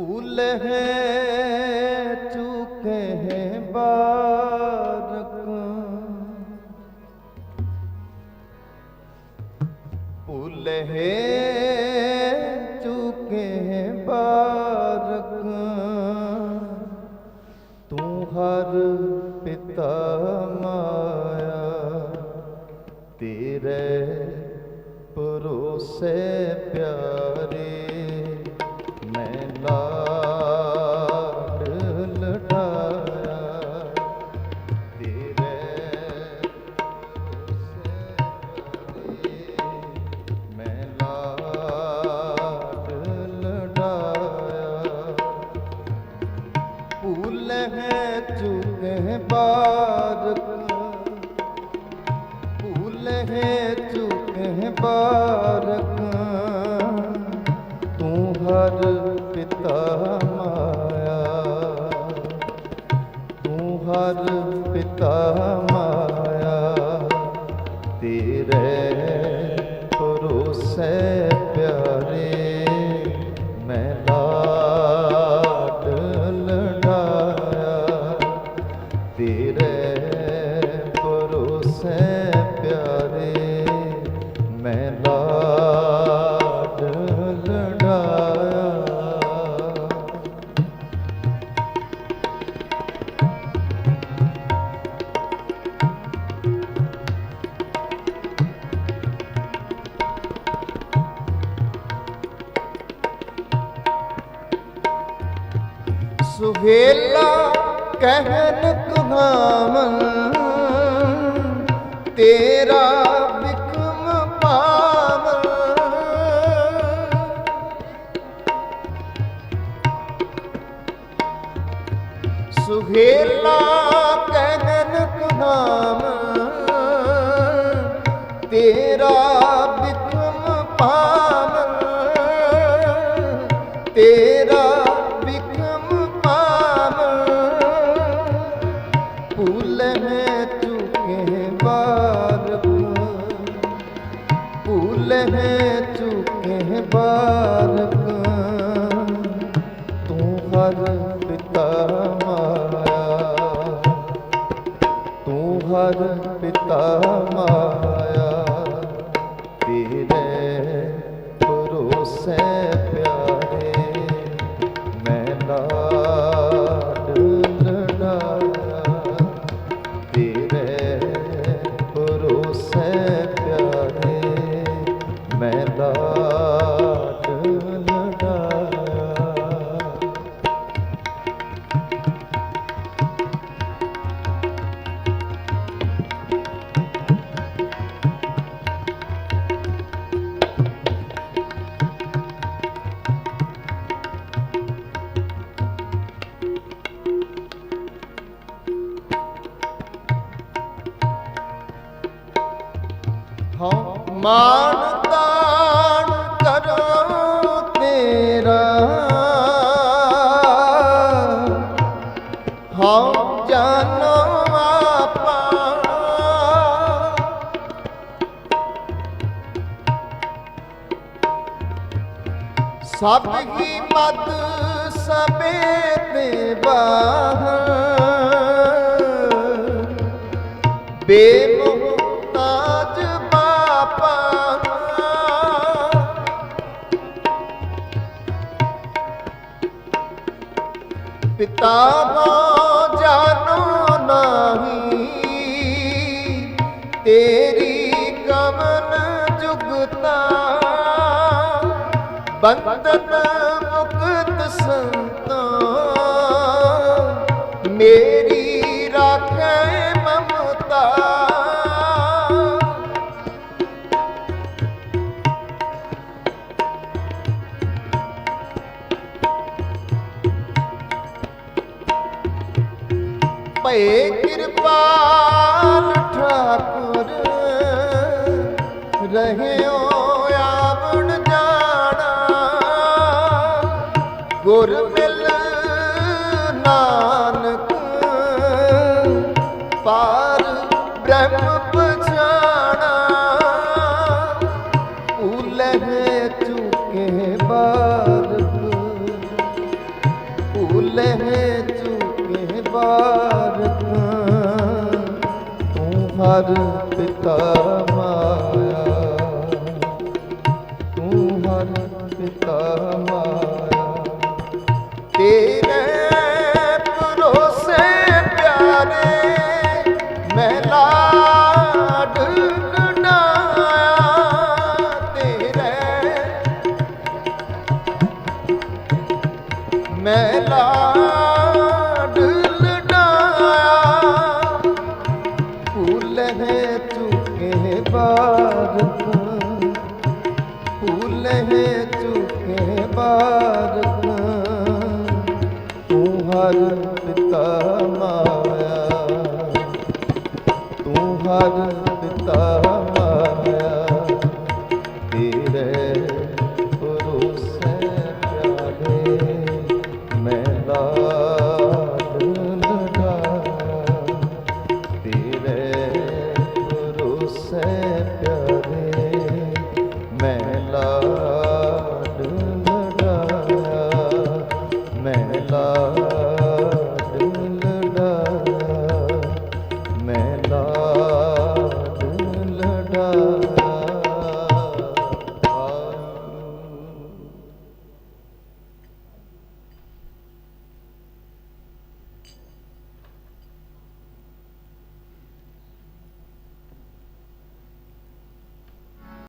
ਭੂਲ ਹੈ, ਚੁਕੇ ਹੈ ਬਾਰਕ। ਭੂਲ ਹੈ, ਚੁਕੇ ਹੈ ਬਾਰਕ। ਤੂੰ ਹਰ ਪਿਤਾ ਮਾਇਆ, ਤੇਰੇ ਪਰੋਸੇ ਪਿਆਰੇ। ਹੈ ਚੁਕ ਹੈ ਬਾਰਕ ਭੂਲ ਹੈ ਚੁਕ ਬਾਰਕ ਤੂੰ ਹਰ ਪਿਤਾ ਮਾਇਆ। ਤੂੰ ਹਰ ਪਿਤਾ ਮਾਇਆ। ਤੇਰੇ ਭਰੋਸੇ ਪਿਆਰੇ। ਮੈਂ ਲਾਡ ਲੜਾਇਆ। ਸੁਹੇਲਾ ਕਹਿਨ ਕਹਾਵਨ ਤੇਰਾ ਸੁਹੇਲਾ ਕਹਿਨ ਕਹਾਵਨ ਤੇਰਾ ਬਿਕਮ ਪਾਵਨ ਤੇਰਾ ਮਾਨ ਤਾਣ ਕਰੋ ਤੇਰਾ। ਹਉ ਜਾਨੋ ਆਪਾ। ਸਭ ਹੀ ਮਦ ਸਬੇ ਤੇ ਬਾਹ ਬੇਮੁਹਤਾਜ ਪਿਤਾ ਨਾ ਜਾਣੋ ਨਹੀਂ। ਤੇਰੀ ਕਮਨ ਜੁਗਤਾ ਬੰਧਨ ਮੁਕਤ ਸੰਤਾਂ। ਮੇਰੀ ਭਏ ਕਿਰਪਾਲ ਠਾਕੁਰ। ਰਹਿਓ ਆਵਣ ਜਾਣਾ। ਗੁਰ ਮਿਲ ਨਾਨਕ ਹਰ ਪਿਤਾ ਮਾਇਆ। ਤੂੰ ਹਰ ਪਿਤਾ ਮਾਇਆ। ਤੇਰੇ ਭੁੱਲੇ ਚੁਕੇ ਬਾਰਕ ਭੁੱਲੇ ਚੁਕੇ ਬਾਰਕ ਤੂੰ ਹਰ ਪਿਤਾ ਮਾਇਆ। ਤੂੰ ਹਰ